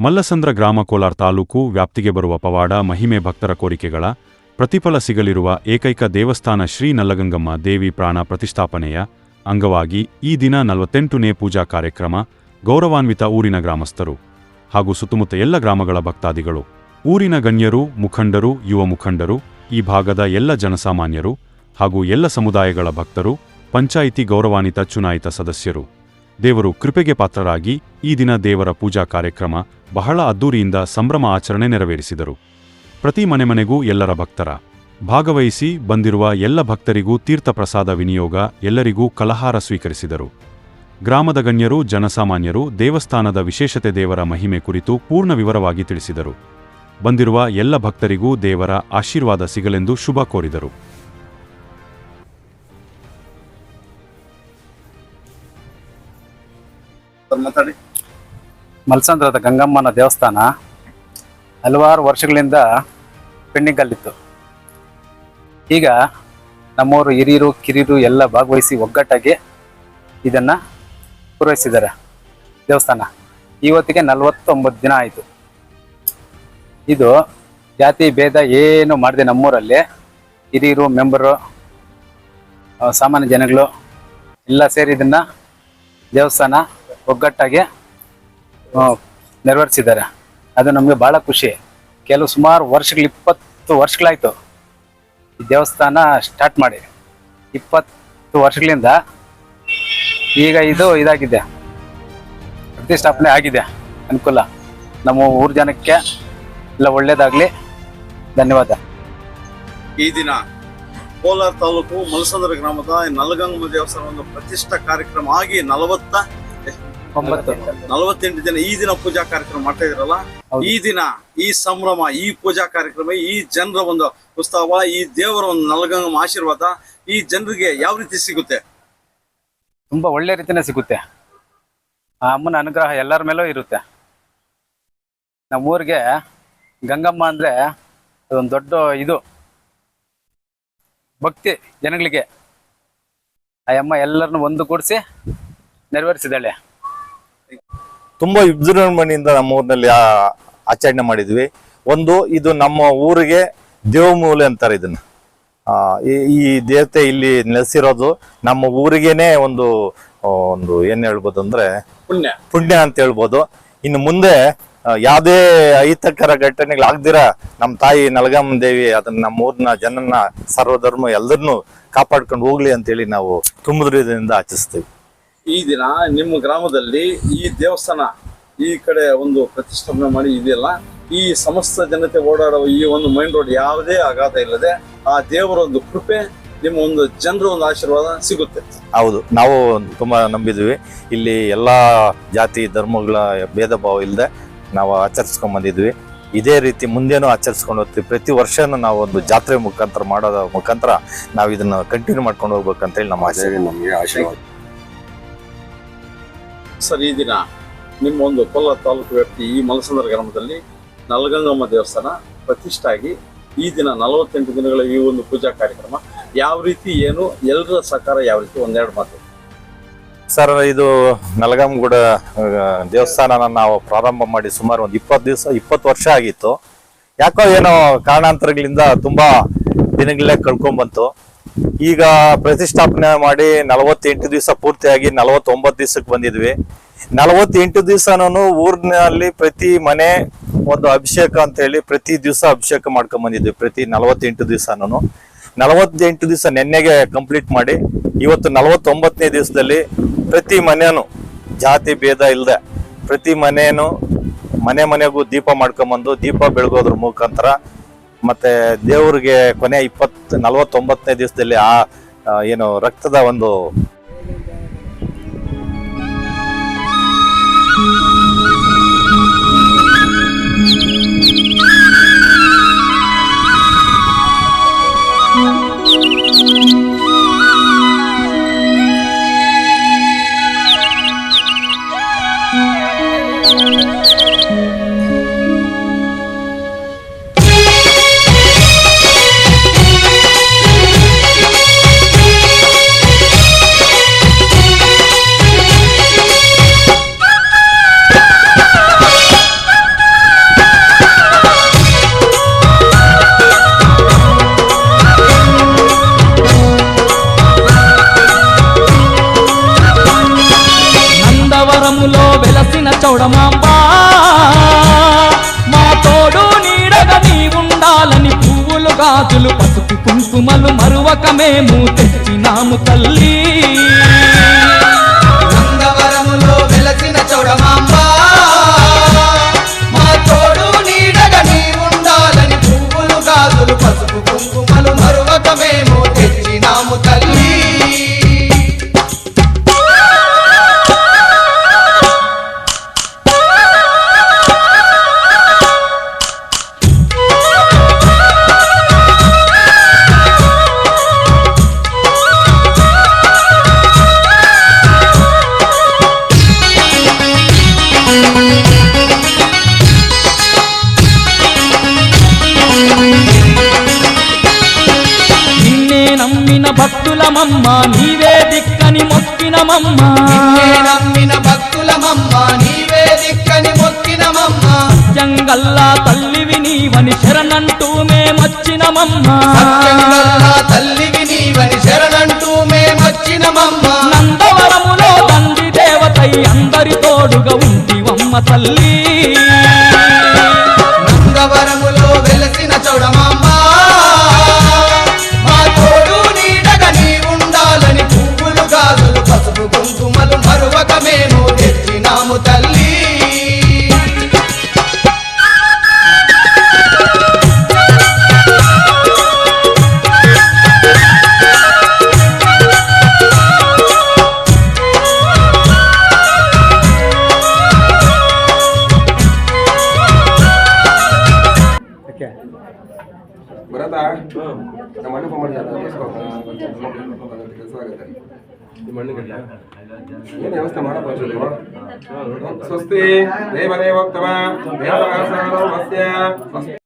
ಮಲ್ಲಸಂದ್ರ ಗ್ರಾಮ ಕೋಲಾರ ತಾಲೂಕು ವ್ಯಾಪ್ತಿಗೆ ಬರುವ ಪವಾಡ ಮಹಿಮೆ ಭಕ್ತರ ಕೋರಿಕೆಗಳ ಪ್ರತಿಫಲ ಸಿಗಲಿರುವ ಏಕೈಕ ದೇವಸ್ಥಾನ ಶ್ರೀ ನಲ್ಲಗಂಗಮ್ಮ ದೇವಿ ಪ್ರಾಣ ಪ್ರತಿಷ್ಠಾಪನೆಯ ಅಂಗವಾಗಿ ಈ ದಿನ ನಲವತ್ತೆಂಟುನೇ ಪೂಜಾ ಕಾರ್ಯಕ್ರಮ ಗೌರವಾನ್ವಿತ ಊರಿನ ಗ್ರಾಮಸ್ಥರು ಹಾಗೂ ಸುತ್ತಮುತ್ತ ಎಲ್ಲ ಗ್ರಾಮಗಳ ಭಕ್ತಾದಿಗಳು. ಊರಿನ ಗಣ್ಯರು, ಮುಖಂಡರು, ಯುವ ಮುಖಂಡರು, ಈ ಭಾಗದ ಎಲ್ಲ ಜನಸಾಮಾನ್ಯರು ಹಾಗೂ ಎಲ್ಲ ಸಮುದಾಯಗಳ ಭಕ್ತರು, ಪಂಚಾಯಿತಿ ಗೌರವಾನ್ವಿತ ಚುನಾಯಿತ ಸದಸ್ಯರು. ದೇವರು ಕೃಪೆಗೆ ಪಾತ್ರರಾಗಿ ಈ ದಿನ ದೇವರ ಪೂಜಾ ಕಾರ್ಯಕ್ರಮ ಬಹಳ ಅದ್ದೂರಿಯಿಂದ ಸಂಭ್ರಮ ಆಚರಣೆ ನೆರವೇರಿಸಿದರು. ಪ್ರತಿ ಮನೆ ಮನೆಗೂ ಎಲ್ಲರ ಭಕ್ತರ ಭಾಗವಹಿಸಿ ಬಂದಿರುವ ಎಲ್ಲ ಭಕ್ತರಿಗೂ ತೀರ್ಥಪ್ರಸಾದ ವಿನಿಯೋಗ ಎಲ್ಲರಿಗೂ ಕಲಹಾರ ಸ್ವೀಕರಿಸಿದರು. ಗ್ರಾಮದ ಗಣ್ಯರು, ಜನಸಾಮಾನ್ಯರು, ದೇವಸ್ಥಾನದ ವಿಶೇಷತೆ ದೇವರ ಮಹಿಮೆ ಕುರಿತು ಪೂರ್ಣ ವಿವರವಾಗಿ ತಿಳಿಸಿದರು. ಬಂದಿರುವ ಎಲ್ಲ ಭಕ್ತರಿಗೂ ದೇವರ ಆಶೀರ್ವಾದ ಸಿಗಲೆಂದು ಶುಭ ಕೋರಿದರು. ಮಾತಾಡಿ. ಮಲ್ಸಂದ್ರದ ಗಂಗಮ್ಮನ ದೇವಸ್ಥಾನ ಹಲವಾರು ವರ್ಷಗಳಿಂದ ಪೆಂಡಿಂಗಲ್ಲಿತ್ತು. ಈಗ ನಮ್ಮವರು ಹಿರಿಯರು, ಕಿರಿಯರು ಎಲ್ಲ ಭಾಗವಹಿಸಿ ಒಗ್ಗಟ್ಟಾಗಿ ಇದನ್ನ ಪೂರೈಸಿದ್ದಾರೆ ದೇವಸ್ಥಾನ. ಇವತ್ತಿಗೆ ನಲವತ್ತೊಂಬತ್ತು ದಿನ ಆಯಿತು. ಇದು ಜಾತಿ ಭೇದ ಏನು ಮಾಡಿದೆ ನಮ್ಮೂರಲ್ಲಿ ಹಿರಿಯರು, ಮೆಂಬರು ಸಾಮಾನ್ಯ ಜನಗಳು ಎಲ್ಲ ಸೇರಿ ಇದನ್ನು ದೇವಸ್ಥಾನ ಒಗ್ಗಟ್ಟಾಗಿ ನೆರವೇರಿಸಿದ್ದಾರೆ. ಅದು ನಮಗೆ ಭಾಳ ಖುಷಿ. ಕೆಲವು ಸುಮಾರು ವರ್ಷಗಳು, ಇಪ್ಪತ್ತು ವರ್ಷಗಳಾಯಿತು ಈ ದೇವಸ್ಥಾನ ಸ್ಟಾರ್ಟ್ ಮಾಡಿ. ಇಪ್ಪತ್ತು ವರ್ಷಗಳಿಂದ ಈಗ ಇದು ಇದಾಗಿದೆ. ಪ್ರತಿಷ್ಠಾಪನೆ ಆಗಿದೆ, ಅನುಕೂಲ. ನಮ್ಮ ಊರು ಜನಕ್ಕೆ ಎಲ್ಲ ಒಳ್ಳೇದಾಗಲಿ. ಧನ್ಯವಾದ. ಈ ದಿನ ಕೋಲಾರ ತಾಲೂಕು ಮಲಸಂದ್ರ ಗ್ರಾಮದ ನಲಗಂಗಮ್ಮ ದೇವಸ್ಥಾನ ಒಂದು ಪ್ರತಿಷ್ಠಾ ಕಾರ್ಯಕ್ರಮ ಆಗಿ ನಲವತ್ತ ನಲವತ್ತೆಂಟು ಜನ ಈ ದಿನ ಪೂಜಾ ಕಾರ್ಯಕ್ರಮ ಮಾಡ್ತಾ ಇದ್ರಲ್ಲ? ಈ ದಿನ ಈ ಸಂಭ್ರಮ ಈ ಪೂಜಾ ಕಾರ್ಯಕ್ರಮ ಈ ಜನರ ಒಂದು ಉತ್ಸವ ಈ ದೇವರ ಒಂದು ನಲಗಂಗಮ್ಮ ಆಶೀರ್ವಾದ ಈ ಜನರಿಗೆ ಯಾವ ರೀತಿ ಸಿಗುತ್ತೆ? ತುಂಬಾ ಒಳ್ಳೆ ರೀತಿನೇ ಸಿಗುತ್ತೆ. ಆ ಅಮ್ಮನ ಅನುಗ್ರಹ ಎಲ್ಲರ ಮೇಲೂ ಇರುತ್ತೆ. ನಮ್ಮೂರಿಗೆ ಗಂಗಮ್ಮ ಅಂದ್ರೆ ಅದೊಂದು ದೊಡ್ಡ ಇದು. ಭಕ್ತಿ ಜನಗಳಿಗೆ. ಆ ಅಮ್ಮ ಎಲ್ಲರನ್ನು ಒಂದು ಕೂಡಿಸಿ ನೆರವೇರಿಸಿದ್ದಾಳೆ. ತುಂಬಾ ವಿಜೃಂಭಣೆಯಿಂದ ನಮ್ಮ ಊರಿನಲ್ಲಿ ಆ- ಆಚರಣೆ ಮಾಡಿದ್ವಿ. ಒಂದು ಇದು ನಮ್ಮ ಊರಿಗೆ ದೇವಮೂಲೆ ಅಂತಾರೆ ಇದನ್ನ. ಆ, ಈ- ದೇವತೆ ಇಲ್ಲಿ ನೆಲೆಸಿರೋದು ನಮ್ಮ ಊರಿಗೇನೆ ಒಂದು ಒಂದು ಏನ್ ಹೇಳ್ಬೋದು ಅಂದ್ರೆ ಪುಣ್ಯ. ಪುಣ್ಯ ಅಂತ ಹೇಳ್ಬೋದು. ಇನ್ನು ಮುಂದೆ ಯಾವುದೇ ಅಹಿತಕರ ಘಟನೆಗಳಾಗ್ದಿರ ನಮ್ಮ ತಾಯಿ ನಲಗಮ್ಮ ದೇವಿ ಅದನ್ನ ನಮ್ಮ ಊರಿನ ಜನನ್ನ ಸರ್ವಧರ್ಮ ಎಲ್ಲರನ್ನೂ ಕಾಪಾಡ್ಕೊಂಡು ಹೋಗ್ಲಿ ಅಂತೇಳಿ ನಾವು ತುಂಬುದ್ರಿಂದ ಆಚರಿಸ್ತೀವಿ. ಈ ದಿನ ನಿಮ್ಮ ಗ್ರಾಮದಲ್ಲಿ ಈ ದೇವಸ್ಥಾನ ಈ ಕಡೆ ಒಂದು ಪ್ರತಿಷ್ಠಾಪನೆ ಮಾಡಿ ಇದೆಯಲ್ಲ ಈ ಸಮಸ್ತ ಜನತೆ ಓಡಾಡುವ ಈ ಒಂದು ಮೈನ್ ರೋಡ್ ಯಾವುದೇ ಆಘಾತ ಇಲ್ಲದೆ ಆ ದೇವರ ಒಂದು ಕೃಪೆ ನಿಮ್ಮ ಒಂದು ಜನರ ಒಂದು ಆಶೀರ್ವಾದ ಸಿಗುತ್ತೆ. ಹೌದು ನಾವು ತುಂಬಾ ನಂಬಿದ್ವಿ. ಇಲ್ಲಿ ಎಲ್ಲಾ ಜಾತಿ ಧರ್ಮಗಳ ಭೇದ ಭಾವ ಇಲ್ಲದೆ ನಾವು ಆಚರಿಸ್ಕೊಂಡ್ ಬಂದಿದ್ವಿ. ಇದೇ ರೀತಿ ಮುಂದೇನು ಆಚರಿಸ್ಕೊಂಡು ಹೋಗ್ತೀವಿ. ಪ್ರತಿ ವರ್ಷನೂ ನಾವು ಒಂದು ಜಾತ್ರೆ ಮುಖಾಂತರ ಮಾಡೋದ ಮುಖಾಂತರ ನಾವು ಇದನ್ನ ಕಂಟಿನ್ಯೂ ಮಾಡ್ಕೊಂಡು ಹೋಗ್ಬೇಕಂತ ಹೇಳಿ ನಮ್ಮ ನಮಗೆ ಆಶೀರ್ವಾದ. ಸರ್ ಈ ದಿನ ನಿಮ್ಮ ಒಂದು ಕೊಲ್ಲ ತಾಲೂಕು ವ್ಯಾಪ್ತಿ ಈ ಮಲಸಂದ್ರ ಗ್ರಾಮದಲ್ಲಿ ನಲಗಂಗಮ್ಮ ದೇವಸ್ಥಾನ ಪ್ರತಿಷ್ಠೆ ಆಗಿ ಈ ದಿನ ನಲವತ್ತೆಂಟು ದಿನಗಳ ಈ ಒಂದು ಪೂಜಾ ಕಾರ್ಯಕ್ರಮ ಯಾವ ರೀತಿ, ಏನು ಎಲ್ಲರ ಸಹಕಾರ ಯಾವ ರೀತಿ, ಒಂದೆರಡು ಮಾತು. ಸರ್, ಇದು ನಲಗಂಗೂಡ ದೇವಸ್ಥಾನನ ನಾವು ಪ್ರಾರಂಭ ಮಾಡಿ ಸುಮಾರು ಒಂದು ಇಪ್ಪತ್ತು ದಿವಸ, ಇಪ್ಪತ್ತು ವರ್ಷ ಆಗಿತ್ತು. ಯಾಕೋ ಏನೋ ಕಾರಣಾಂತರಗಳಿಂದ ತುಂಬಾ ದಿನಗಳೇ ಕಳ್ಕೊಂಡ್ ಬಂತು ಈಗ ಪ್ರತಿಷ್ಠಾಪನೆ ಮಾಡಿ ನಲವತ್ತೆಂಟು ದಿವಸ ಪೂರ್ತಿಯಾಗಿ ನಲವತ್ತೊಂಬತ್ತು ದಿವಸಕ್ಕೆ ಬಂದಿದ್ವಿ. ನಲವತ್ತೆಂಟು ದಿವಸನೂ ಊರಿನಲ್ಲಿ ಪ್ರತಿ ಮನೆ ಒಂದು ಅಭಿಷೇಕ ಅಂತ ಹೇಳಿ ಪ್ರತಿ ದಿವಸ ಅಭಿಷೇಕ ಮಾಡ್ಕೊಂಡ್ ಬಂದಿದ್ವಿ, ಪ್ರತಿ ನಲವತ್ತೆಂಟು ದಿವಸನೂ. ನಲವತ್ತೆಂಟು ದಿವಸ ನೆನ್ನೆಗೆ ಕಂಪ್ಲೀಟ್ ಮಾಡಿ, ಇವತ್ತು ನಲವತ್ತೊಂಬತ್ತನೇ ದಿವಸದಲ್ಲಿ ಪ್ರತಿ ಮನೆಯೂ ಜಾತಿ ಭೇದ ಇಲ್ಲದೆ ಪ್ರತಿ ಮನೆಯೂ ಮನೆ ಮನೆಗೂ ದೀಪ ಮಾಡ್ಕೊಂಬಂದು ದೀಪ ಬೆಳಗೋದ್ರ ಮುಖಾಂತರ ಮತ್ತೆ ದೇವ್ರಿಗೆ ಕೊನೆ ಇಪ್ಪತ್ ನಲವತ್ತೊಂಬತ್ತನೇ ದಿವಸದಲ್ಲಿ ಆ ಆ, ಏನು ರಕ್ತದ ಒಂದು చౌడమాంబ. మా తోడు నీడగా నీ ఉండాలని పువ్వులు గాజులు పసుపు కుంకుమలు మరువక మేము తెచ్చినాము తల్లి. భక్తులమమ్మ నీవే దిక్కని మొక్కినమమ్మ. నమ్మిన భక్తులమమ్మ నీవే దిక్కని మొక్కినమమ్మ. జంగల్లా తల్లివి నీవని శరణంటూ మేమొచ్చినమమ్మ తల్లివి నీవని శరణంటూ మేమొచ్చినమమ్మ నందవరములో తండ్రి దేవతై అందరి తోడుగా ఉంటివమ్మ తల్లి. ಭರತ ನಮ್ಮ ಅಣ್ಣ ಫೋನ್ ಮಾಡಿದ್ದಾರೆ ಕೆಲಸ ಆಗುತ್ತೆ ನಿಮ್ಮ ಅಣ್ಣಗೆ ಏನು ವ್ಯವಸ್ಥೆ ಮಾಡಪ್ಪ ಸ್ವಲ್ಪ ಸ್ವಸ್ತಿ ದೇವದೇವೋಕ್ತಮ ದೇವದಾಸಾನೋ ಮಸ್ಯ ಸ್ವಸ್ತಿ